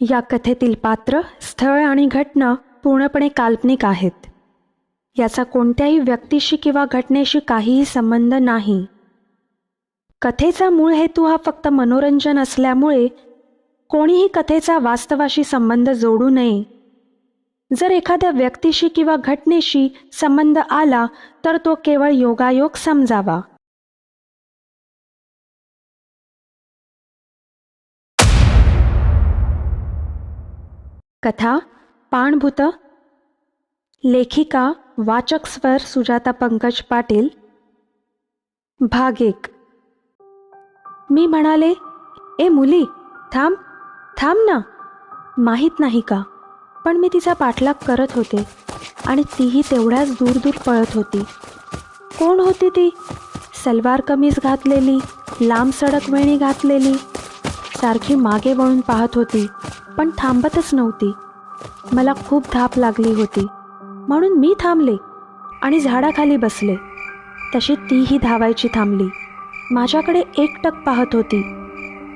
या कथेतील पात्र स्थळ आणि घटना पूर्णपणे काल्पनिक आहेत. याचा कोणत्याही व्यक्तीशी किंवा घटनेशी काहीही संबंध नाही. कथेचा मूळ हेतू हा फक्त मनोरंजन असल्यामुळे कोणीही कथेचा वास्तवाशी संबंध जोडू नये. जर एखाद्या व्यक्तीशी किंवा घटनेशी संबंध आला तर तो केवळ योगायोग समजावा. कथा पाणभूत लेखिका वाचक स्वर सुजाता पंकज पाटील. भाग एक. मी म्हणाले ए मुली थांब थांब ना. माहीत नाही का? पण मी तिचा पाठलाग करत होते आणि तीही तेवढ्याच दूर दूर पळत होती. कोण होती ती? सलवार कमीज घातलेली लांब सडक वेणी घातलेली सारखी मागे वळून पाहत होती. पण थांबतच नव्हती. मला खूप धाप लागली होती. म्हणून मी थांबले आणि झाडाखाली बसले. तशी तीही धावायची थांबली. माझ्याकडे एकटक पाहत होती.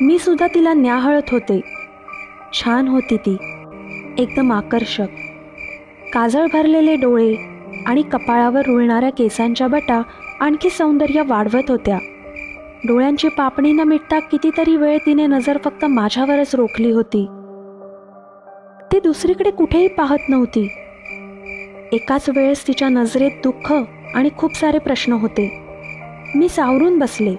मी सुद्धा तिला न्याहळत होते. छान होती ती. एकदम आकर्षक. काजळ भरलेले डोळे आणि कपाळावर रुळणाऱ्या केसांच्या बटा आणखी सौंदर्य वाढवत होत्या. डोळ्यांची पापणी न मिटता कितीतरी वेळ तिने नजर फक्त माझ्यावरच रोखली होती. ती दुसरीकडे कुठेही पाहत नव्हती. एकाच वेळेस तिच्या नजरेत दुःख आणि खूप सारे प्रश्न होते. मी सावरून बसले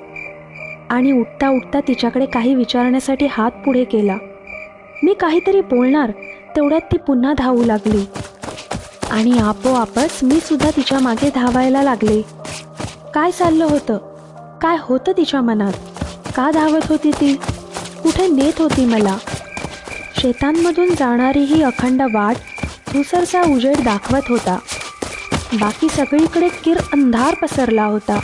आणि उठता उठता तिच्याकडे काही विचारण्यासाठी हात पुढे केला. मी काहीतरी बोलणार तेवढ्यात ती पुन्हा धावू लागली. आणि आपोआपच मी सुद्धा तिच्यामागे धावायला लागले. काय चाललं होतं? काय होतं तिच्या मनात? का धावत होती ती? कुठे नेत होती मला? शेतांमधून जाणारी ही अखंड वाट धुसरचा उजेड दाखवत होता. बाकी सगळीकडे किर अंधार पसरला होता.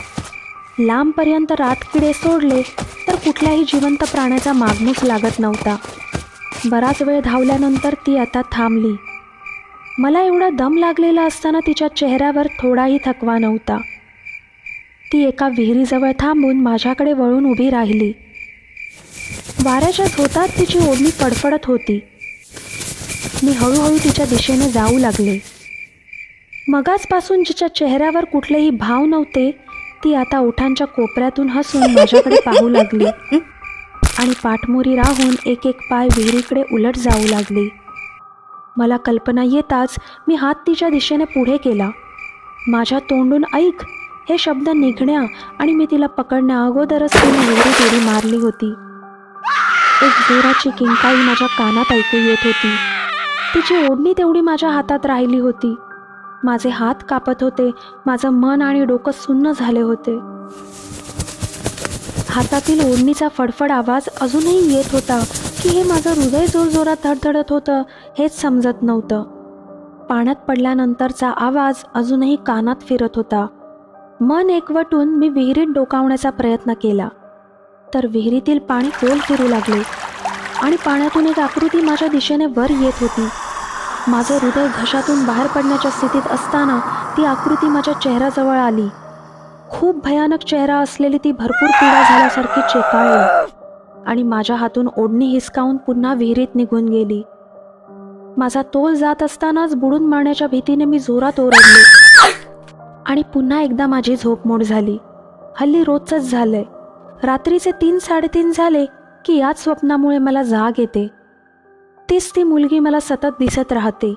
लांबपर्यंत रातकिडे सोडले तर कुठल्याही जिवंत प्राण्याचा मागमूस लागत नव्हता. बराच वेळ धावल्यानंतर ती आता थांबली. मला एवढा दम लागलेला असताना तिच्या चेहऱ्यावर थोडाही थकवा नव्हता. ती एका विहिरीजवळ थांबून माझ्याकडे वळून उभी राहिली. वाऱ्याच्या झोतात तिची ओढणी फडफडत होती. मी हळूहळू तिच्या दिशेने जाऊ लागले. मगाचपासून जिच्या चेहऱ्यावर कुठलेही भाव नव्हते ती आता ओठांच्या कोपऱ्यातून हसून माझ्याकडे पाहू लागली. आणि पाठमोरी राहून एक एक पाय विहिरीकडे उलट जाऊ लागली. मला कल्पना येताच मी हात तिच्या दिशेने पुढे केला. माझ्या तोंडून ऐक हे शब्द निघण्या आणि मी तिला पकडण्या अगोदरच तिने विहिरीत उडी मारली होती. एक जोराची किंकाळी माझ्या कानात ऐकू येत होती. तिची ओढणी तेवढी माझ्या हातात राहिली होती. माझे हात कापत होते. माझं मन आणि डोकं सुन्न झाले होते. हातातील ओढणीचा फडफड आवाज अजूनही येत होता की हे माझं हृदय जोरजोरात धडधडत होतं हेच समजत नव्हतं. पाण्यात पडल्यानंतरचा आवाज अजूनही कानात फिरत होता. मन एकवटून मी विहिरीत डोकावण्याचा प्रयत्न केला. तर विहिरीतील पाणी कोल फिरू लागले. आणि पाण्यातून एक आकृती माझ्या दिशेने वर येत होती. माझं हृदय घशातून बाहेर पडण्याच्या स्थितीत असताना ती आकृती माझ्या चेहऱ्याजवळ आली. खूप भयानक चेहरा असलेली ती भरपूर पिडा झाल्यासारखी चेकाळली आणि माझ्या हातून ओढणी हिसकावून पुन्हा विहिरीत निघून गेली. माझा तोल जात असतानाच बुडून मारण्याच्या भीतीने मी जोरात ओरडले. आणि पुन्हा एकदा माझी झोपमोड झाली. हल्ली रोजच झालंय. रात्रीचे तीन साडेतीन झाले की याच स्वप्नामुळे मला जाग येते. तीच ती मुलगी मला सतत दिसत राहते.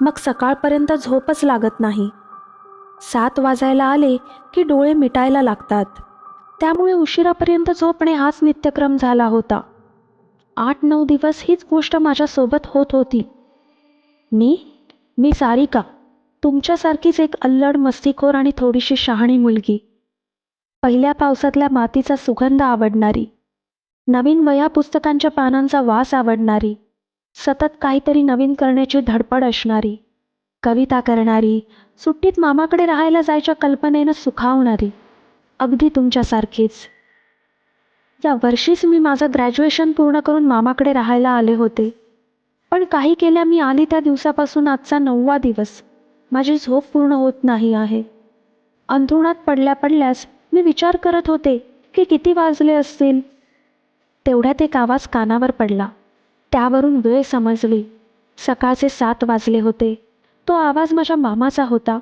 मग सकाळपर्यंत झोपच लागत नाही. सात वाजायला आले की डोळे मिटायला लागतात. त्यामुळे उशिरापर्यंत झोपणे हाच नित्यक्रम झाला होता. आठ नऊ दिवस हीच गोष्ट माझ्यासोबत होत होती. मी? मी सारिका. तुमच्यासारखीच एक अल्लड मस्तीखोर आणि थोडीशी शहाणी मुलगी. पहिल्या पावसातल्या मातीचा सुगंध आवडणारी. नवीन वया पुस्तकांच्या पानांचा वास आवडणारी. सतत काहीतरी नवीन करण्याची धडपड असणारी. कविता करणारी. सुट्टीत मामाकडे राहायला जायच्या कल्पनेनं सुखावणारी. अगदी तुमच्यासारखीच. या वर्षीच मी माझं ग्रॅज्युएशन पूर्ण करून मामाकडे राहायला आले होते. पण काही केल्या मी आली त्या दिवसापासून आजचा नववा दिवस. माझी झोप पूर्ण होत नाही आहे. अंथरुणात पडल्या पडल्यास मी विचार करत होते की किती वाजले असतील. तेवढ्यात एक आवाज कानावर पडला. त्यावरून वेळ समजली. सकाळचे सात वाजले होते. तो आवाज माझ्या मामाचा होता.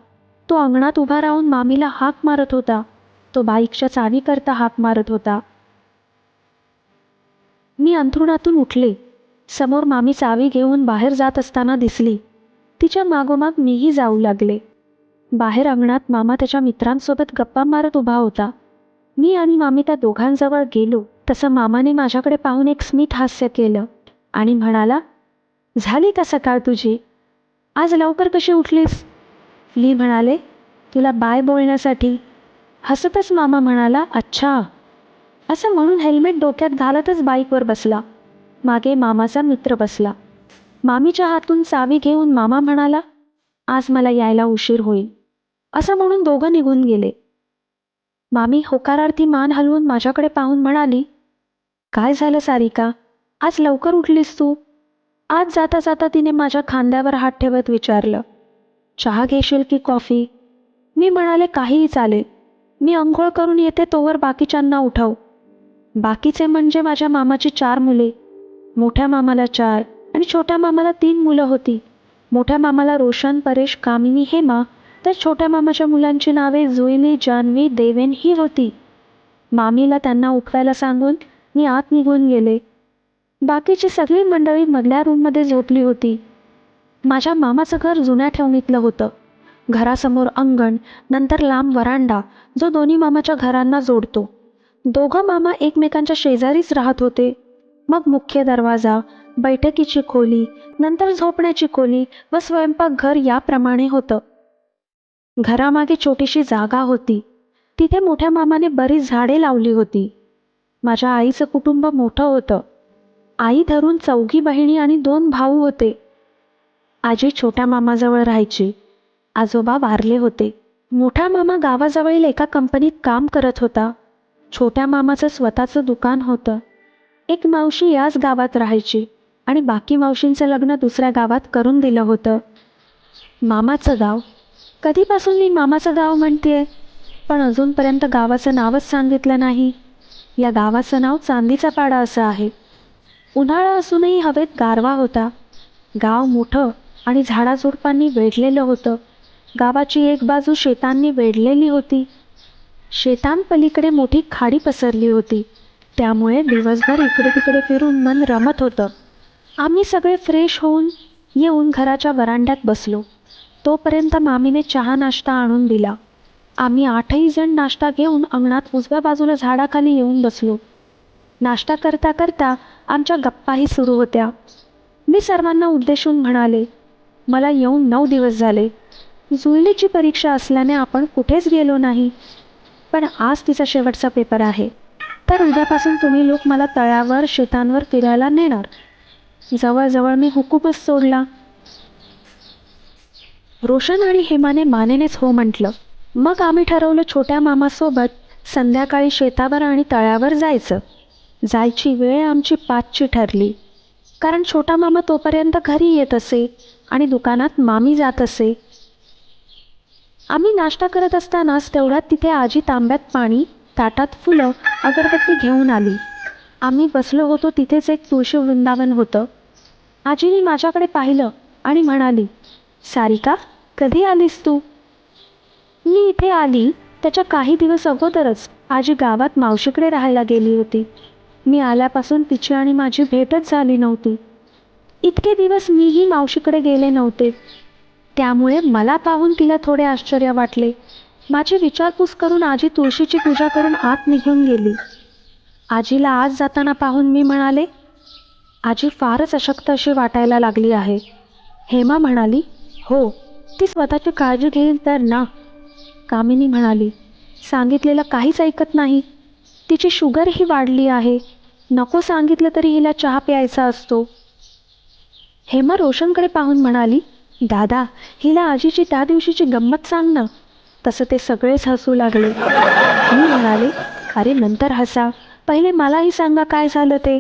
तो अंगणात उभा राहून मामीला हाक मारत होता. तो बाईकच्या चावीकरता हाक मारत होता. मी अंथरुणातून उठले. समोर मामी चावी घेऊन बाहेर जात असताना दिसली. तिच्या मागोमाग मीही जाऊ लागले. बाहेर अंगणात मामा त्याच्या मित्रांसोबत गप्पा मारत उभा होता. मी आणि मामी त्या दोघांजवळ गेलो. तसं मामाने माझ्याकडे पाहून एक स्मित हास्य केलं आणि म्हणाला झाली का सकाळ तुझी? आज लवकर कशी उठलीस? ली म्हणाले तुला बाय बोलण्यासाठी. हसतच मामा म्हणाला अच्छा. असं म्हणून हेल्मेट डोक्यात घालतच बाईकवर बसला. मागे मामाचा मित्र बसला. मामीच्या हातून चावी घेऊन मामा म्हणाला आज मला यायला उशीर होईल. असं म्हणून दोघं निघून गेले. मामी होकारार्थी मान हलवून माझ्याकडे पाहून म्हणाली काय झालं सारिका? आज लवकर उठलीस तू? आज जाता जाता तिने माझ्या खांद्यावर हात ठेवत विचारलं चहा घेशील की कॉफी? मी म्हणाले काहीही चालेल. मी अंघोळ करून येते तोवर बाकीच्यांना उठव. बाकीचे म्हणजे माझ्या मामाची चार मुले. मोठ्या मामाला चार आणि छोट्या मामाला तीन मुलं होती. मोठ्या मामाला रोशन परेश कामिनी हेमा तर छोट्या मामाच्या मुलांची नावे जुईली जान्हवी देवेन ही होती. मामीला त्यांना उठवायला सांगून मी आत निघून गेले. बाकीची सगळी मंडळी मधल्या रूममध्ये झोपली होती. माझ्या मामाचं घर जुन्या ठेवणीतलं होतं. घरासमोर अंगण नंतर लांब वरांडा जो दोन्ही मामाच्या घरांना जोडतो. दोघं मामा एकमेकांच्या शेजारीच राहत होते. मग मुख्य दरवाजा बैठकीची खोली नंतर झोपण्याची खोली व स्वयंपाकघर याप्रमाणे होतं. घरामागे छोटीशी जागा होती. तिथे मोठ्या मामाने बरीच झाडे लावली होती. माझ्या आईचं कुटुंब मोठं होतं. आई धरून चौघी बहिणी आणि दोन भाऊ होते. आजी छोट्या मामाजवळ राहायची. आजोबा वारले होते. मोठा मामा गावाजवळील एका कंपनीत काम करत होता. छोट्या मामाचं स्वतःचं दुकान होतं. एक मावशी याच गावात राहायची आणि बाकी मावशींचं लग्न दुसऱ्या गावात करून दिलं होतं. मामाचं गाव कधीपासून मी मामाचं गाव म्हणतेय? पण अजूनपर्यंत गावाचं नावच सांगितलं नाही. या गावाचं नाव चांदीचा पाडा असं आहे. उन्हाळा असूनही हवेत गारवा होता. गाव मोठं आणि झाडाझुडपांनी वेढलेलं होतं. गावाची एक बाजू शेतांनी वेढलेली होती. शेतांपलीकडे मोठी खाडी पसरली होती. त्यामुळे दिवसभर इकडे तिकडे फिरून मन रमत होतं. आम्ही सगळे फ्रेश होऊन येऊन घराच्या वरांड्यात बसलो. तोपर्यंत मामीने चहा नाश्ता आणून दिला. आम्ही आठही जण नाश्ता घेऊन अंगणात उजव्या बाजूला झाडाखाली येऊन बसलो. नाश्ता करता करता आमच्या गप्पाही सुरू होत्या. मी सर्वांना उद्देशून म्हणाले मला येऊन नऊ दिवस झाले. जुळलीची परीक्षा असल्याने आपण कुठेच गेलो नाही. पण आज तिचा शेवटचा पेपर आहे. तर उद्यापासून तुम्ही लोक मला तळ्यावर शेतांवर फिरायला नेणार. जवळजवळ मी हुकूमच सोडला. रोशन आणि हेमाने मानेनेच हो म्हटलं. मग आम्ही ठरवलं छोट्या मामासोबत संध्याकाळी शेतावर आणि तळ्यावर जायचं. जायची वेळ आमची पाचची ठरली. कारण छोटा मामा तोपर्यंत घरी येत असे आणि दुकानात मामी जात असे. आम्ही नाश्ता करत असतानाच तेवढ्यात तिथे आजी तांब्यात पाणी ताटात फुलं अगरबत्ती घेऊन आली. आम्ही बसलो होतो तिथेच एक तुळशी वृंदावन होतं. आजीने माझ्याकडे पाहिलं आणि म्हणाली सारिका कधी आलीस तू? मी इथे आली त्याच्या काही दिवस अगोदरच आजी गावात मावशीकडे राहायला गेली होती. मी आल्यापासून तिची आणि माझी भेटच झाली नव्हती. इतके दिवस मीही मावशीकडे गेले नव्हते. त्यामुळे मला पाहून तिला थोडे आश्चर्य वाटले. माझी विचारपूस करून आजी तुळशीची पूजा करून आत निघून गेली. आजीला आज जाताना पाहून मी म्हणाले आजी फारच अशक्त अशी वाटायला लागली आहे. हेमा म्हणाली हो ती स्वतःची काळजी घेईल तर ना? कामिनी म्हणाली सांगितलेलं काहीच ऐकत नाही. तिची शुगरही वाढली आहे. नको सांगितलं तरी हिला चहा प्यायचा असतो. हेमा रोशनकडे पाहून म्हणाली दादा हिला आजीची त्या दिवशीची गंमत सांग ना. तसं ते सगळेच हसू लागले. मी म्हणाले अरे नंतर हसा. पहिले मलाही सांगा काय झालं ते.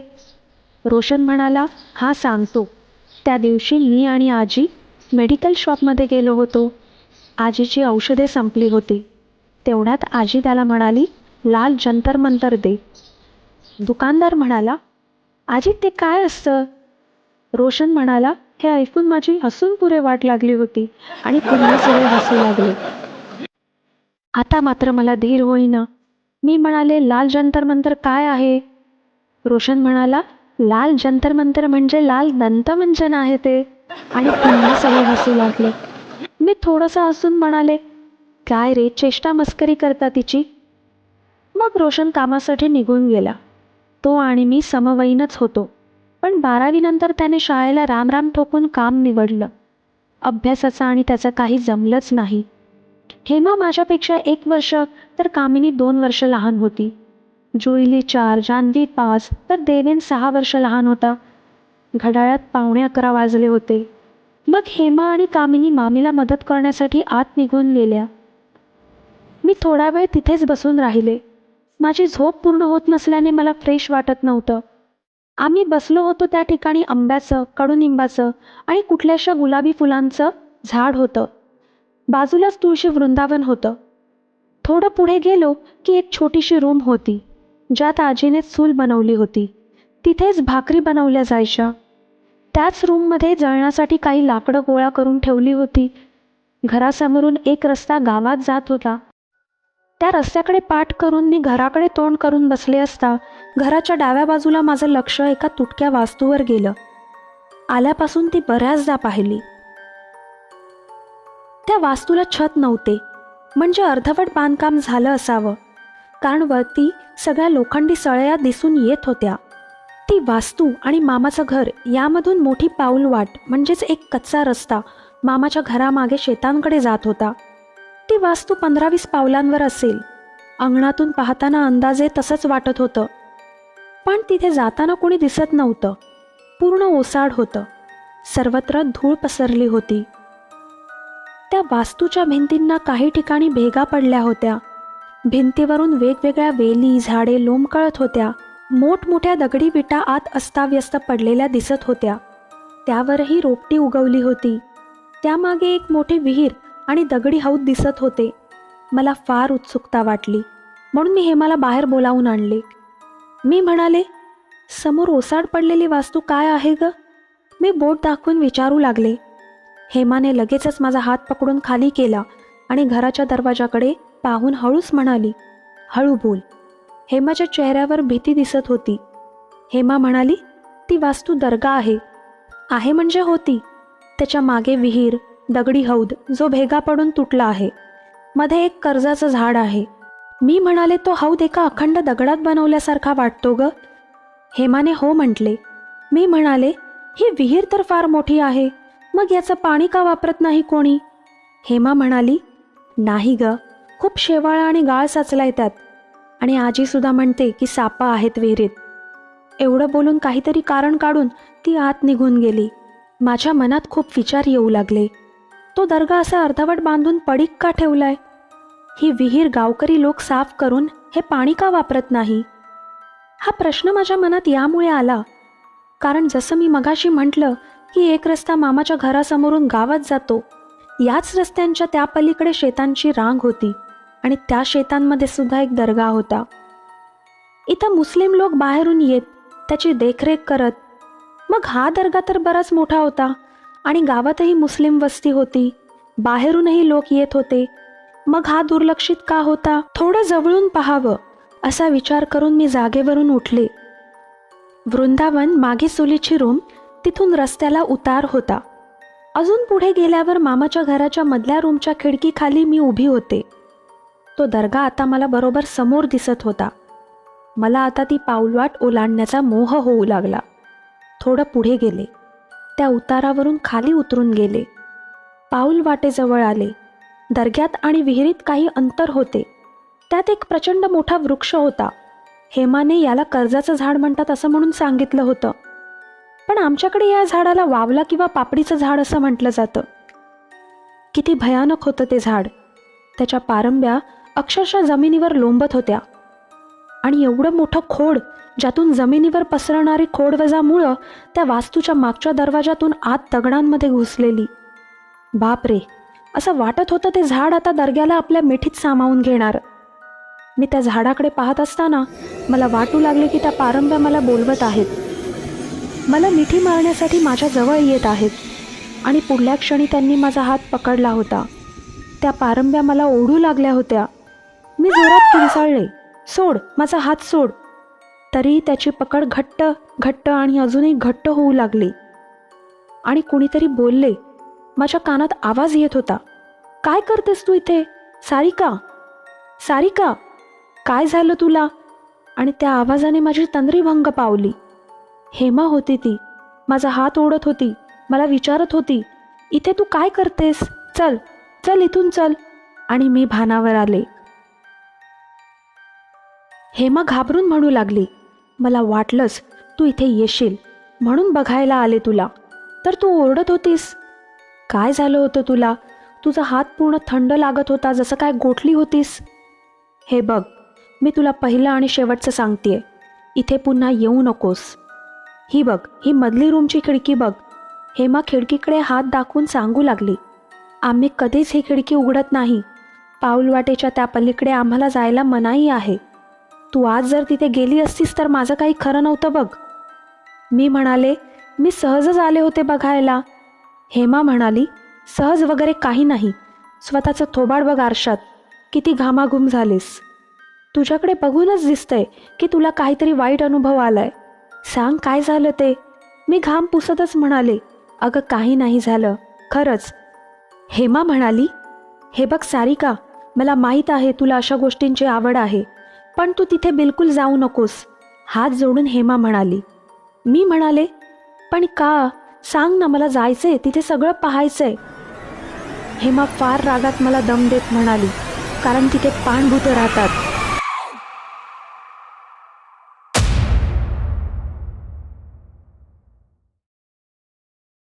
रोशन म्हणाला हा सांगतो. त्या दिवशी मी आणि आजी मेडिकल शॉपमध्ये गेलो होतो. आजीची औषधे संपली होती. तेवढ्यात आजी त्याला म्हणाली लाल जंतर मंतर दे. दुकानदार म्हणाला आजी ते काय असतं? रोशन म्हणाला हे ऐकून माझी हसून पुरे वाट लागली होती आणि पुन्हा सगळे हसू लागले. आता मात्र मला धीर होईना. मी म्हणाले लाल जंतर मंतर काय आहे? रोशन म्हणाला लाल जंतर मंतर म्हणजे लाल दंतमंजन आहे ते. आणि पुन्हा सगळे हसू लागले. मी थोडंसं हसून म्हणाले काय रे चेष्टा मस्करी करता तिची? मग रोशन कामासाठी निघून गेला. तो आणि मी समवयीनच होतो. पण बारावीनंतर त्याने शाळेला रामराम ठोकून काम निवडलं. अभ्यासाचं आणि त्याचं काही जमलंच नाही. हेमा माझ्यापेक्षा एक वर्ष तर कामिनी दोन वर्ष लहान होती. जुईली चार जानवी पाच तर देवेन सहा वर्ष लहान होता. घड्याळात पावणे अकरा वाजले होते. मग हेमा आणि कामिनी मामीला मदत करण्यासाठी आत निघून गेल्या. मी थोडा वेळ तिथेच बसून राहिले. माझी झोप पूर्ण होत नसल्याने मला फ्रेश वाटत नव्हतं. आम्ही बसलो होतो त्या ठिकाणी आंब्याचं कडुनिंबाचं आणि कुठल्याशा गुलाबी फुलांचं झाड होतं. बाजूलाच तुळशी वृंदावन होतं. थोडं पुढे गेलो की एक छोटीशी रूम होती ज्यात आजीने चूल बनवली होती. तिथेच भाकरी बनवल्या जायच्या. त्याच रूममध्ये जळण्यासाठी काही लाकडं गोळा करून ठेवली होती. घरासमोरून एक रस्ता गावात जात होता. त्या रस्त्याकडे पाठ करून मी घराकडे तोंड करून बसले असता घराच्या डाव्या बाजूला माझं लक्ष एका तुटक्या वास्तूवर गेलं. आल्यापासून ती बऱ्याचदा पाहिली. त्या वास्तूला छत नव्हते म्हणजे अर्धवट बांधकाम झालं असावं. कारण वरती सगळ्या लोखंडी सळया दिसून येत होत्या. ती वास्तू आणि मामाचं घर यामधून मोठी पाऊल वाट म्हणजेच एक कच्चा रस्ता मामाच्या घरामागे शेतांकडे जात होता. ती वास्तू पंधरा वीस पावलांवर असेल. अंगणातून पाहताना अंदाजे तसंच वाटत होतं. पण तिथे जाताना कोणी दिसत नव्हतं. पूर्ण ओसाड होतं. सर्वत्र धूळ पसरली होती. त्या वास्तूच्या भिंतींना काही ठिकाणी भेगा पडल्या होत्या. भिंतीवरून वेगवेगळ्या वेली झाडे लोंबकळत होत्या. मोठमोठ्या दगडी विटा आत अस्ताव्यस्त पडलेल्या दिसत होत्या. त्यावरही रोपटी उगवली होती. त्यामागे एक मोठी विहीर आणि दगडी हौद दिसत होते. मला फार उत्सुकता वाटली. म्हणून मी हेमाला बाहेर बोलावून आणले. मी म्हणाले समोर ओसाड पडलेली वास्तू काय आहे ग? मी बोट दाखवून विचारू लागले. हेमाने लगेचच माझा हात पकडून खाली केला आणि घराच्या दरवाजाकडे पाहून हळूच म्हणाली हळू बोल. हेमाच्या चेहऱ्यावर भीती दिसत होती. हेमा म्हणाली ती वास्तू दर्गा आहे. आहे म्हणजे होती. त्याच्यामागे विहीर दगडी हौद जो भेगा पडून तुटला आहे. मध्ये एक कर्जाचं झाड आहे. मी म्हणाले तो हौद एका अखंड दगडात बनवल्यासारखा वाटतो ग. हेमाने हो म्हटले. मी म्हणाले ही विहीर तर फार मोठी आहे. मग याचं पाणी का वापरत नाही कोणी? हेमा म्हणाली नाही ग. खूप शेवाळा आणि गाळ साचलाय त्यात. आणि आजीसुद्धा म्हणते की सापा आहेत विहिरीत. एवढं बोलून काहीतरी कारण काढून ती आत निघून गेली. माझ्या मनात खूप विचार येऊ लागले. तो दर्गा असा अर्धवट बांधून पडीक का ठेवलाय? ही विहीर गावकरी लोक साफ करून हे पाणी का वापरत नाही? हा प्रश्न माझ्या मनात यामुळे आला. कारण जसं मी मगाशी म्हटलं की एक रस्ता मामाच्या घरासमोरून गावात जातो. याच रस्त्यांच्या त्या पलीकडे शेतांची रांग होती. आणि त्या शेतांमध्ये सुद्धा एक दर्गा होता. इथं मुस्लिम लोक बाहेरून येत त्याची देखरेख करत मग हा दर्गा तर बराच मोठा होता आणि गावातही मुस्लिम वस्ती होती बाहेरूनही लोक येत होते. मग हा दुर्लक्षित का होता? थोडं जवळून पाहावं असा विचार करून मी जागेवरून उठले. वृंदावन मागे सोलीची रूम तिथून रस्त्याला उतार होता. अजून पुढे गेल्यावर मामाच्या घराच्या मधल्या रूमच्या खिडकीखाली मी उभी होते. तो दर्गा आता मला बरोबर समोर दिसत होता. मला आता ती पाऊलवाट ओलांडण्याचा मोह होऊ लागला. थोडं पुढे गेले. त्या उतारावरून खाली उतरून गेले. पाऊल वाटेजवळ आले. दर्ग्यात आणि विहिरीत काही अंतर होते. त्यात एक प्रचंड मोठा वृक्ष होता. हेमाने याला कर्जाचं झाड म्हणतात असं म्हणून सांगितलं होतं. पण आमच्याकडे या झाडाला वावला किंवा पापडीचं झाड असं म्हटलं जातं. किती भयानक होतं ते झाड. त्याच्या पारंब्या अक्षरशः जमिनीवर लोंबत होत्या. आणि एवढं मोठं खोड ज्यातून जमिनीवर पसरणारी खोडवजामुळं त्या वास्तूच्या मागच्या दरवाजातून आत दगडांमध्ये घुसलेली. बापरे असं वाटत होतं ते झाड आता दर्ग्याला आपल्या मिठीत सामावून घेणार. मी त्या झाडाकडे पाहत असताना मला वाटू लागले की त्या पारंब्या मला बोलवत आहेत. मला मिठी मारण्यासाठी माझ्या जवळ येत आहेत आणि पुढल्या क्षणी त्यांनी माझा हात पकडला होता. त्या पारंब्या मला ओढू लागल्या होत्या. मी जोरात किंचाळले सोड माझा हात सोड. तरी त्याची पकड घट्ट घट्ट आणि अजूनही घट्ट होऊ लागली. आणि कुणीतरी बोलले माझ्या कानात आवाज येत होता. काय करतेस तू इथे? सारिका? सारिका? काय झालं तुला? आणि त्या आवाजाने माझी तंद्रीभंग पावली. हेमा होती ती. माझा हात ओढत होती. मला विचारत होती इथे तू काय करतेस? चल चल इथून चल. आणि मी भानावर आले. हेमा घाबरून म्हणू लागली मला वाटलंच तू इथे येशील म्हणून बघायला आले तुला. तर तू ओरडत होतीस. काय झालं होतं तुला? तुझा हात पूर्ण थंड लागत होता जसं काय गोठली होतीस. हे बघ मी तुला पहिलं आणि शेवटचं सांगतेय. इथे पुन्हा येऊ नकोस. ही बघ ही मधली रूमची खिडकी बघ. हेमा खिडकीकडे हात दाखवून सांगू लागली आम्ही कधीच ही खिडकी उघडत नाही. पाऊलवाटेच्या त्या पलीकडे आम्हाला जायला मनाई आहे. तू आज जर तिथे गेली असतीस तर माझं काही खरं नव्हतं बघ. मी म्हणाले मी सहजच आले होते बघायला. हेमा म्हणाली सहज वगैरे काही नाही. स्वतःचं थोबाड बघ आरशात. किती घामाघूम झालीस. तुझ्याकडे बघूनच दिसतंय की तुला काहीतरी वाईट अनुभव आलाय. सांग काय झालं ते. मी घाम पुसतच म्हणाले अगं काही नाही झालं. खरंच. हेमा म्हणाली हे बघ सारिका मला माहीत आहे तुला अशा गोष्टींची आवड आहे. पण तू तिथे बिलकुल जाऊ नकोस. हात जोडून हेमा म्हणाली. मी म्हणाले पण का? सांग ना मला जायचंय. तिथे सगळं पाहायचंय. हेमा फार रागात मला दम देत म्हणाली कारण तिथे पाणभूत राहतात.